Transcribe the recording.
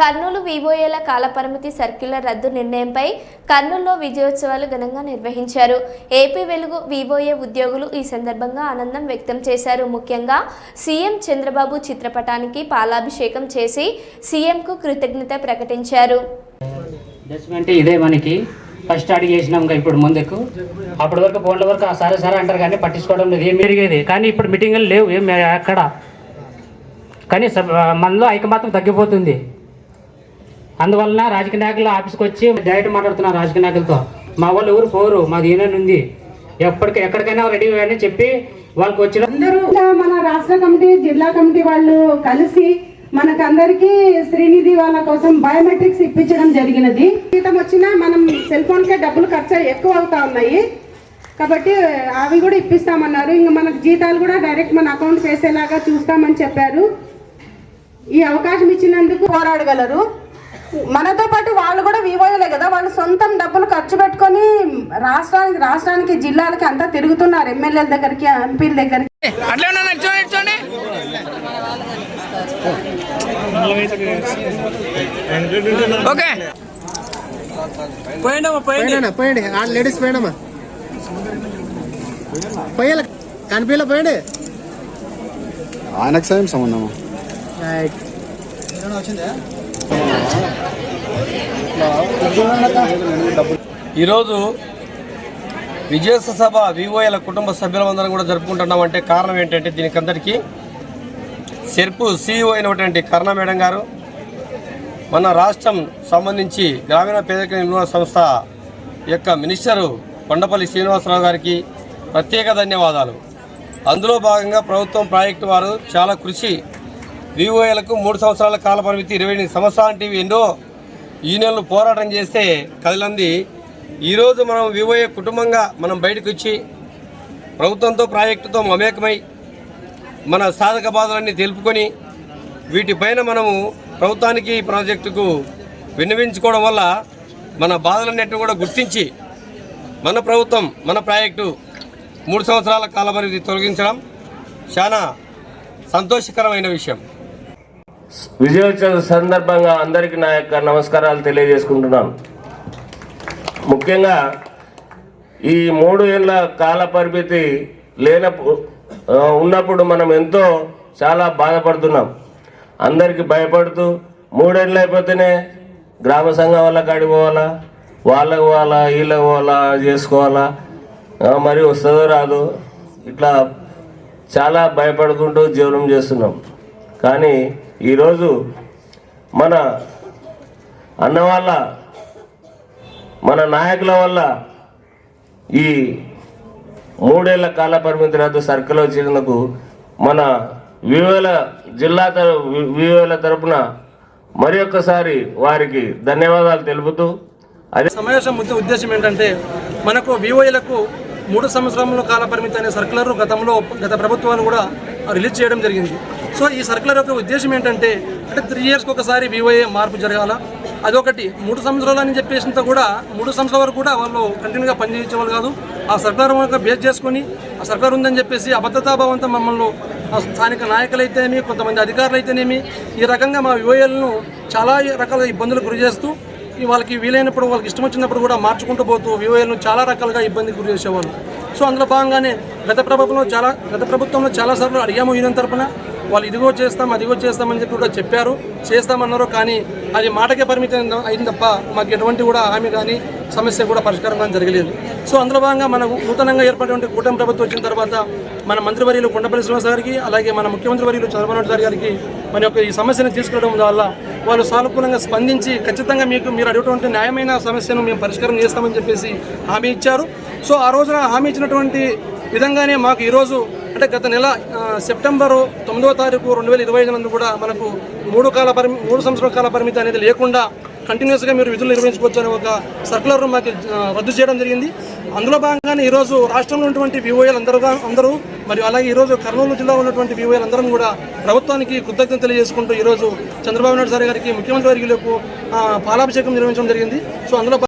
కర్నూలు వివోఏల కాలపరిమితి సర్క్యులర్ రద్దు నిర్ణయంపై కర్నూలులో విజయోత్సవాలు ఘనంగా నిర్వహించారు. ఏపీ వెలుగు వివోఏ ఉద్యోగులు ఈ సందర్భంగా ఆనందం వ్యక్తం చేశారు. ముఖ్యంగా సీఎం చంద్రబాబు చిత్రపటానికి పాలాభిషేకం చేసి సీఎంకు కృతజ్ఞత ప్రకటించారు. ఇదే మనకి. ఫస్ట్ అడిగి చేసినాం ఇప్పుడు ముందుకు. అప్పటి వరకు ఫోన్ల వరకు సరే సరే అంటారు కానీ పట్టించుకోవడం లేదు. ఏం పెరిగేది? కానీ ఇప్పుడు మీటింగ్లు లేవు. ఏం అక్కడ కానీ మనలో ఐకమత్యం తగ్గిపోతుంది. అందువలన రాజకీయ నాయకులు ఆఫీస్కి వచ్చి డైరెక్ట్ మాట్లాడుతున్నారు రాజకీయ నాయకులతో. మా వాళ్ళు ఎవరు పోరు మాది యూనియన్ ఉంది. ఎప్పటికి ఎక్కడికైనా రెడీ అని చెప్పి వాళ్ళకి వచ్చిన అందరూ మన రాష్ట్ర కమిటీ జిల్లా కమిటీ వాళ్ళు కలిసి మనకందరికి శ్రీనిధి వాళ్ళ కోసం బయోమెట్రిక్స్ ఇప్పించడం జరిగినది. జీతం వచ్చినా మనం సెల్ ఫోన్ కే డబ్బులు ఖర్చు ఎక్కువ అవుతా ఉన్నాయి. కాబట్టి అవి కూడా ఇప్పిస్తామన్నారు. ఇంకా మనకు జీతాలు కూడా డైరెక్ట్ మన అకౌంట్ వేసేలాగా చూస్తామని చెప్పారు. ఈ అవకాశం ఇచ్చినందుకు పోరాడగలరు. మనతో పాటు వాళ్ళు కూడా వివోయలే కదా వాళ్ళు సొంతం డబ్బులు ఖర్చు పెట్టుకొని రాష్ట్రానికి రాష్ట్రానికి జిల్లాలకి అంతా తిరుగుతున్నారు ఎమ్మెల్యేల దగ్గరికి ఎంపీల దగ్గరికి. ఓకే. పోయిండమ్మా పోయండి. ఆ లేడీస్ పోయినమ్మా పోయాల. కనిపించలే పోయండి. ఆయనకు సేమ్ సంబంధమా రైట్. ఈరోజు విజయోత్సవ సభ వివోఏల కుటుంబ సభ్యులందరం కూడా జరుపుకుంటున్నామంటే కారణం ఏంటంటే దీనికి అందరికీ సెర్పు సీఈఓ అయినటువంటి కర్ణ మేడం గారు మన రాష్ట్రం సంబంధించి గ్రామీణ పేదరిక నిర్మూలన సంస్థ యొక్క మినిస్టరు కొండపల్లి శ్రీనివాసరావు గారికి ప్రత్యేక ధన్యవాదాలు. అందులో భాగంగా ప్రభుత్వం ప్రాజెక్టు వారు చాలా కృషి వివోఏలకు మూడు సంవత్సరాల కాల పరిమితి ఇరవై ఎనిమిది సంవత్సరాలంటే ఎన్నో యూనియన్లు పోరాటం చేస్తే కదిలంది. ఈరోజు మనం వివోఏ కుటుంబంగా మనం బయటకు వచ్చి ప్రభుత్వంతో ప్రాజెక్టుతో మమేకమై మన సాధక బాధలన్నీ తెలుపుకొని వీటిపైన మనము ప్రభుత్వానికి ప్రాజెక్టుకు విన్నవించుకోవడం వల్ల మన బాధలన్నింటినీ కూడా గుర్తించి మన ప్రభుత్వం మన ప్రాజెక్టు మూడు సంవత్సరాల కాలపరిధి తొలగించడం చాలా సంతోషకరమైన విషయం. విజయోత్సవ సందర్భంగా అందరికీ నా యొక్క నమస్కారాలు తెలియజేసుకుంటున్నాను. ముఖ్యంగా ఈ మూడు ఏళ్ళ కాల పరిమితి లేనప్పుడు ఉన్నప్పుడు మనం ఎంతో చాలా బాధపడుతున్నాం. అందరికీ భయపడుతూ మూడేళ్ళు అయిపోతేనే గ్రామ సంఘం వాళ్ళ కాడికి పోవాలా వాళ్ళకు పోవాలా వీళ్ళకి పోవాలా చేసుకోవాలా మరి వస్తుందో రాదు ఇట్లా చాలా భయపడుకుంటూ జీవనం చేస్తున్నాం. కానీ ఈరోజు మన అన్న వాళ్ళ మన నాయకుల వల్ల ఈ మూడేళ్ళ కాల పరిమితి రద్దు సర్కిల్ వచ్చినందుకు మన వివేల జిల్లా తర వివేల తరపున మరి ఒక్కసారి వారికి ధన్యవాదాలు తెలుపుతూ అదే సమావేశం ముఖ్య ఉద్దేశం ఏంటంటే మనకు వివోఏలకు మూడు సంవత్సరముల కాల పరిమితి అనే సర్కులర్ గతంలో గత ప్రభుత్వాలు కూడా రిలీజ్ చేయడం జరిగింది. సో ఈ సర్కులర్ యొక్క ఉద్దేశం ఏంటంటే అంటే త్రీ ఇయర్స్కి ఒకసారి వివోఏ మార్పు జరగాల. అదొకటి మూడు సంవత్సరాలు అని చెప్పేసినంత కూడా మూడు సంవత్సరాల వరకు కూడా వాళ్ళు కంటిన్యూగా పనిచేసేవాళ్ళు కాదు. ఆ సర్కార్ యొక్క బేస్ చేసుకొని ఆ సర్కార్ ఉందని చెప్పేసి అబద్ధతాభావంతో మమ్మల్ని ఆ స్థానిక నాయకులైతేనేమి కొంతమంది అధికారులు అయితేనేమి ఈ రకంగా మా వివోఏలను చాలా రకాల ఇబ్బందులకు గురి చేస్తూ ఈ వాళ్ళకి వీలైనప్పుడు వాళ్ళకి ఇష్టం వచ్చినప్పుడు కూడా మార్చుకుంటూ పోతూ వివోఏలను చాలా రకాలుగా ఇబ్బందికి గురి చేసేవాళ్ళు. సో అందులో భాగంగానే గత ప్రభుత్వంలో చాలా గత ప్రభుత్వంలో చాలాసార్లు అడిగాము యూనియన్ తరపున. వాళ్ళు ఇదిగో చేస్తాం అదిగో చేస్తామని చెప్పి కూడా చెప్పారు. చేస్తామన్నారు కానీ అది మాటకే పరిమితం అయింది తప్ప మాకు ఎటువంటి కూడా హామీ కానీ సమస్య కూడా పరిష్కారం కానీ జరగలేదు. సో అందులో భాగంగా మనకు నూతనంగా ఏర్పడినటువంటి కూటమి ప్రభుత్వం వచ్చిన తర్వాత మన మంత్రివర్యులు కొండపల్లి శ్రీనివాస గారికి అలాగే మన ముఖ్యమంత్రి వర్యులు చంద్రబాబు నాయుడు గారి గారికి మన యొక్క ఈ సమస్యను తీసుకురావడం వల్ల వాళ్ళు సానుకూలంగా స్పందించి ఖచ్చితంగా మీకు మీరు అడిగినటువంటి న్యాయమైన సమస్యను మేము పరిష్కారం చేస్తామని చెప్పేసి హామీ ఇచ్చారు. సో ఆ రోజున హామీ ఇచ్చినటువంటి విధంగానే మాకు ఈరోజు అంటే గత నెల సెప్టెంబరు తొమ్మిదవ తారీఖు రెండు వేల ఇరవై ఐదు నందు కూడా మనకు మూడు కాల పరిమి మూడు సంవత్సరాల కాల పరిమితి అనేది లేకుండా కంటిన్యూస్గా మీరు విధులు నిర్వహించుకోవచ్చు అనే ఒక సర్కులర్ మాకు రద్దు చేయడం జరిగింది. అందులో భాగంగానే ఈరోజు రాష్ట్రంలో ఉన్నటువంటి వివోఏలు అందరూ అందరూ మరియు అలాగే ఈరోజు కర్నూలు జిల్లా ఉన్నటువంటి వివోఏలు అందరం కూడా ప్రభుత్వానికి కృతజ్ఞత తెలియజేసుకుంటూ ఈరోజు చంద్రబాబు నాయుడు సార్ గారికి ముఖ్యమంత్రి వర్యులకు పాలాభిషేకం నిర్వహించడం జరిగింది. సో అందులో